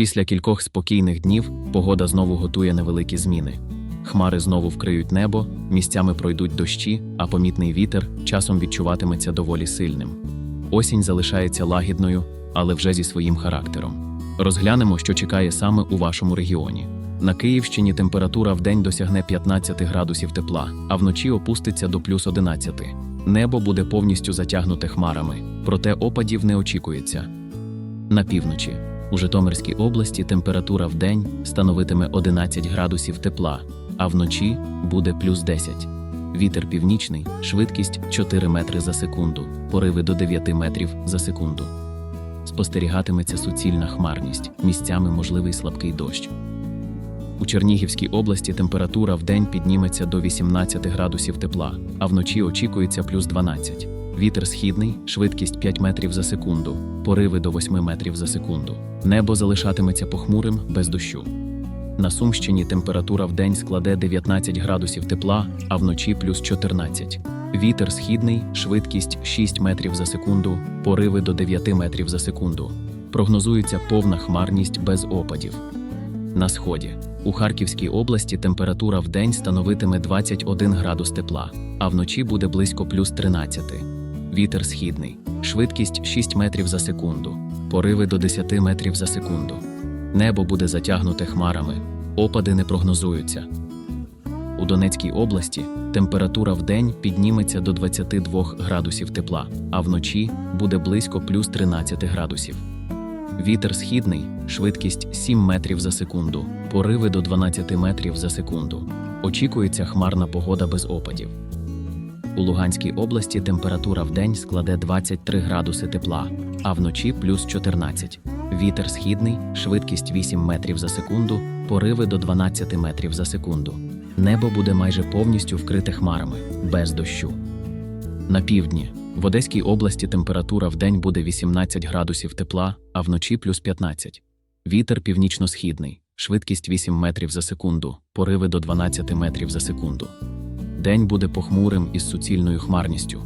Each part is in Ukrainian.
Після кількох спокійних днів погода знову готує невеликі зміни. Хмари знову вкриють небо, місцями пройдуть дощі, а помітний вітер часом відчуватиметься доволі сильним. Осінь залишається лагідною, але вже зі своїм характером. Розглянемо, що чекає саме у вашому регіоні. На Київщині температура вдень досягне 15 градусів тепла, а вночі опуститься до плюс 11. Небо буде повністю затягнуте хмарами, проте опадів не очікується. На півночі у Житомирській області температура в день становитиме 11 градусів тепла, а вночі буде плюс 10. Вітер північний, швидкість 4 метри за секунду, пориви до 9 метрів за секунду. Спостерігатиметься суцільна хмарність, місцями можливий слабкий дощ. У Чернігівській області температура в день підніметься до 18 градусів тепла, а вночі очікується плюс 12. Вітер східний, швидкість 5 метрів за секунду, пориви до 8 метрів за секунду. Небо залишатиметься похмурим без дощу. На Сумщині температура в день складе 19 градусів тепла, а вночі плюс 14. Вітер східний, швидкість 6 метрів за секунду, пориви до 9 метрів за секунду. Прогнозується повна хмарність без опадів. На сході у Харківській області температура в день становитиме 21 градус тепла, а вночі буде близько плюс 13. Вітер східний, швидкість 6 метрів за секунду, пориви до 10 метрів за секунду. Небо буде затягнуте хмарами, опади не прогнозуються. У Донецькій області температура в день підніметься до 22 градусів тепла, а вночі буде близько плюс 13 градусів. Вітер східний, швидкість 7 метрів за секунду, пориви до 12 метрів за секунду. Очікується хмарна погода без опадів. У Луганській області температура в день складе 23 градуси тепла, а вночі плюс 14. Вітер східний, швидкість 8 метрів за секунду, пориви до 12 метрів за секунду. Небо буде майже повністю вкрите хмарами, без дощу. На півдні в Одеській області температура в день буде 18 градусів тепла, а вночі плюс 15. Вітер північно-східний, швидкість 8 метрів за секунду, пориви до 12 метрів за секунду. День буде похмурим із суцільною хмарністю.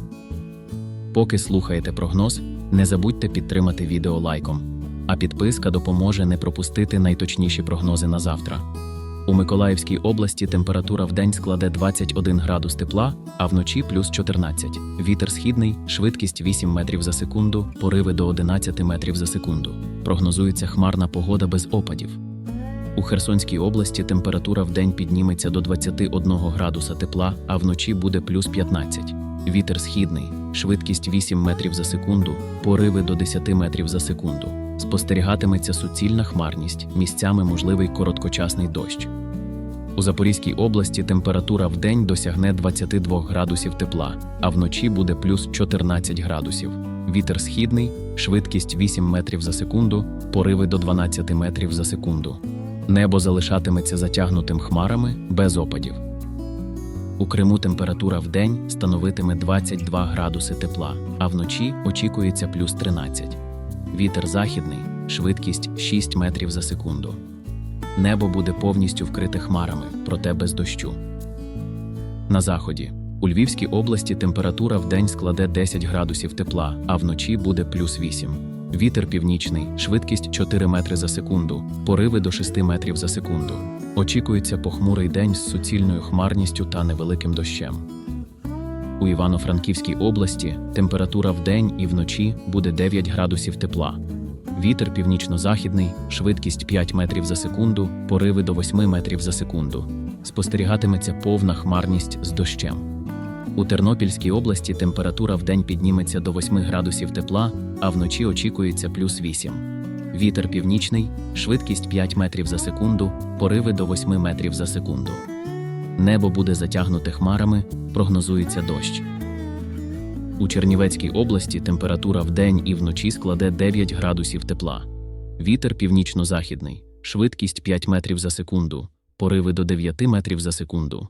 Поки слухаєте прогноз, не забудьте підтримати відео лайком, а підписка допоможе не пропустити найточніші прогнози на завтра. У Миколаївській області температура в день складе 21 градус тепла, а вночі плюс 14. Вітер східний, швидкість 8 метрів за секунду, пориви до 11 метрів за секунду. Прогнозується хмарна погода без опадів. У Херсонській області температура в день підніметься до 21 градуса тепла, а вночі буде плюс 15. Вітер східний, швидкість 8 метрів за секунду, пориви до 10 метрів за секунду. Спостерігатиметься суцільна хмарність, місцями можливий короткочасний дощ. У Запорізькій області температура в день досягне 22 градусів тепла, а вночі буде плюс 14 градусів. Вітер східний, швидкість 8 метрів за секунду, пориви до 12 метрів за секунду. Небо залишатиметься затягнутим хмарами без опадів. У Криму температура в день становитиме 22 градуси тепла, а вночі очікується плюс 13. Вітер західний, швидкість 6 метрів за секунду. Небо буде повністю вкрите хмарами, проте без дощу. На заході у Львівській області температура в день складе 10 градусів тепла, а вночі буде плюс 8. Вітер північний, швидкість 4 метри за секунду, пориви до 6 метрів за секунду. Очікується похмурий день з суцільною хмарністю та невеликим дощем. У Івано-Франківській області температура в день і вночі буде 9 градусів тепла. Вітер північно-західний, швидкість 5 метрів за секунду, пориви до 8 метрів за секунду. Спостерігатиметься повна хмарність з дощем. У Тернопільській області температура в день підніметься до 8 градусів тепла, а вночі очікується плюс 8. Вітер північний, швидкість 5 метрів за секунду, пориви до 8 метрів за секунду. Небо буде затягнуте хмарами, прогнозується дощ. У Чернівецькій області температура в день і вночі складе 9 градусів тепла. Вітер північно-західний, швидкість 5 метрів за секунду, пориви до 9 метрів за секунду.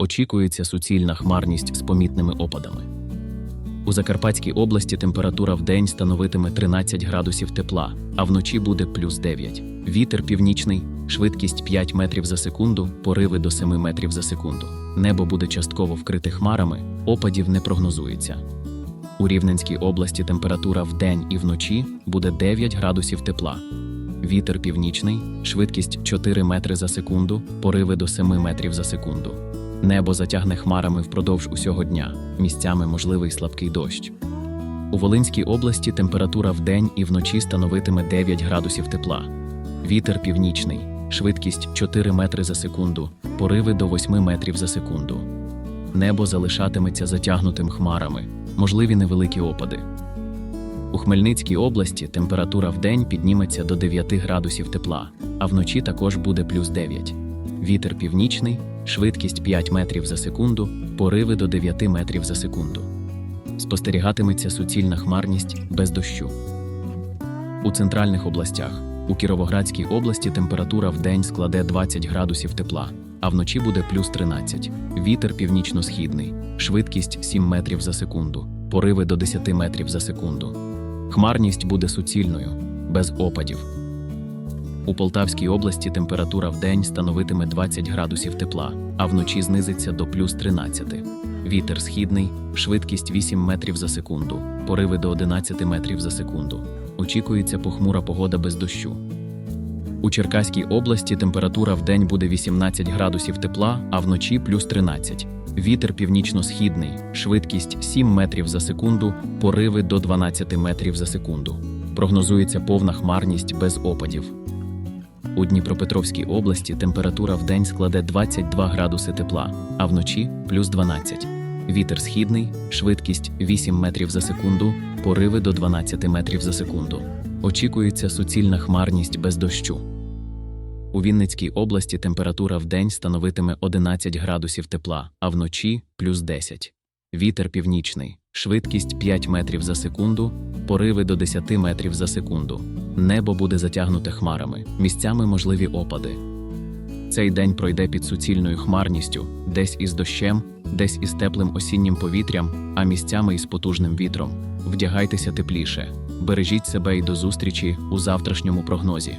Очікується суцільна хмарність з помітними опадами. У Закарпатській області температура в день становитиме 13 градусів тепла, а вночі буде плюс 9. Вітер північний, швидкість 5 метрів за секунду, пориви до 7 метрів за секунду. Небо буде частково вкрите хмарами, опадів не прогнозується. У Рівненській області температура в день і вночі буде 9 градусів тепла. Вітер північний, швидкість 4 метри за секунду, пориви до 7 метрів за секунду. Небо затягне хмарами впродовж усього дня, місцями можливий слабкий дощ. У Волинській області температура вдень і вночі становитиме 9 градусів тепла. Вітер північний, швидкість 4 метри за секунду, пориви до 8 метрів за секунду. Небо залишатиметься затягнутим хмарами, можливі невеликі опади. У Хмельницькій області температура вдень підніметься до 9 градусів тепла, а вночі також буде плюс 9. Вітер північний, швидкість 5 метрів за секунду, пориви до 9 метрів за секунду. Спостерігатиметься суцільна хмарність без дощу. У центральних областях у Кіровоградській області температура вдень складе 20 градусів тепла, а вночі буде плюс 13. Вітер північно-східний, швидкість 7 метрів за секунду, пориви до 10 метрів за секунду. Хмарність буде суцільною, без опадів. У Полтавській області температура вдень становитиме 20 градусів тепла, а вночі знизиться до плюс 13. Вітер східний, швидкість 8 метрів за секунду, пориви до 11 метрів за секунду. Очікується похмура погода без дощу. У Черкаській області температура вдень буде 18 градусів тепла, а вночі плюс 13. Вітер північно-східний, швидкість 7 метрів за секунду, пориви до 12 метрів за секунду. Прогнозується повна хмарність без опадів. У Дніпропетровській області температура вдень складе 22 градуси тепла, а вночі плюс 12. Вітер східний, швидкість 8 метрів за секунду, пориви до 12 метрів за секунду. Очікується суцільна хмарність без дощу. У Вінницькій області температура вдень становитиме 11 градусів тепла, а вночі плюс 10. Вітер північний, швидкість 5 метрів за секунду, пориви до 10 метрів за секунду. Небо буде затягнуте хмарами, місцями можливі опади. Цей день пройде під суцільною хмарністю, десь із дощем, десь із теплим осіннім повітрям, а місцями із потужним вітром. Вдягайтеся тепліше, бережіть себе і до зустрічі у завтрашньому прогнозі.